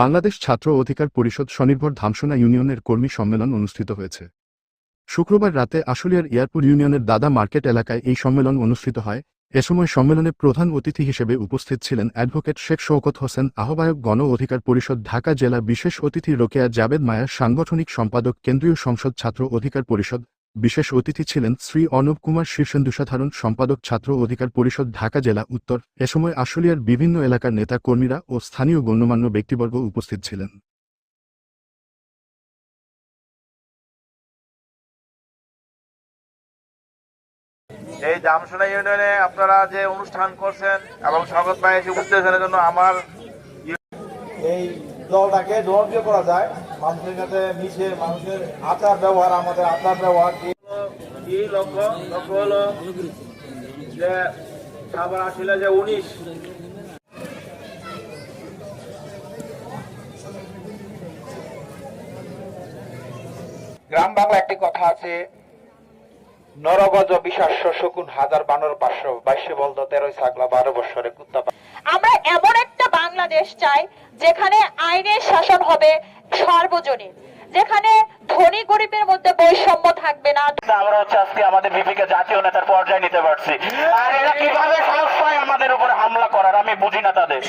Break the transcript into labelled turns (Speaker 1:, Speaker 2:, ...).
Speaker 1: বাংলাদেশ ছাত্র অধিকার পরিষদ স্বনির্ভর ধামসোনা ইউনিয়নের কর্মী সম্মেলন অনুষ্ঠিত হয়েছে। শুক্রবার রাতে আশুলিয়ার এয়ারপোর্ট ইউনিয়নের দাদা মার্কেট এলাকায় এই সম্মেলন অনুষ্ঠিত হয়। এ সময় সম্মেলনে প্রধান অতিথি হিসেবে উপস্থিত ছিলেন অ্যাডভোকেট শেখ শওকত হোসেন, আহ্বায়ক গণ অধিকার পরিষদ ঢাকা জেলা বিশেষ অতিথি রোকেয়া জাবেদ মায়া, সাংগঠনিক সম্পাদক কেন্দ্রীয় সংসদ ছাত্র অধিকার পরিষদ বিশেষ অতিথি ছিলেন শ্রী অর্ণব কুমার শীর্ষেন্দু সাধারণ সম্পাদক ছাত্র অধিকার পরিষদ ঢাকা জেলা উত্তর। এ সময় আশুলিয়ার বিভিন্ন এলাকার নেতা কর্মীরা ও স্থানীয় গণ্যমান্য ব্যক্তিবর্গ উপস্থিত ছিলেন।
Speaker 2: এই জামসোনা ইউনিয়নে আপনারা যে অনুষ্ঠান করছেন এবং স্বাগত ভাই এসে উপস্থিত জন্য আমার এই দলটাকে জনপ্রিয় করা যায়। মানুষের কাছে মিশে মানুষের আচার ব্যবহার আমাদের আচার ব্যবহার কি কি লক্ষ্য? লক্ষ্য হলো যে সাবার আসলে যে উনিশ।
Speaker 3: গ্রাম বাংলা একটি কথা আছে নরগজ বিশ্বাস্য শকুন হাজার বানর পাঁচশো বাইশে বলদ তেরোই ছাগলা বারো বৎসরে কুত্তা
Speaker 4: আমরা এমন একটা বাংলাদেশ চাই যেখানে আইনের শাসন হবে সর্বজনীন, যেখানে ধনী গরিবের মধ্যে বৈষম্য থাকবে না।
Speaker 5: আমরা হচ্ছে আজকে আমাদের বিপিকে জাতীয় নেতার পর্যায়ে নিতে পারছি। আর এরা কীভাবে সাহস পায় আমাদের উপর হামলা করার আমি বুঝি না তাদের।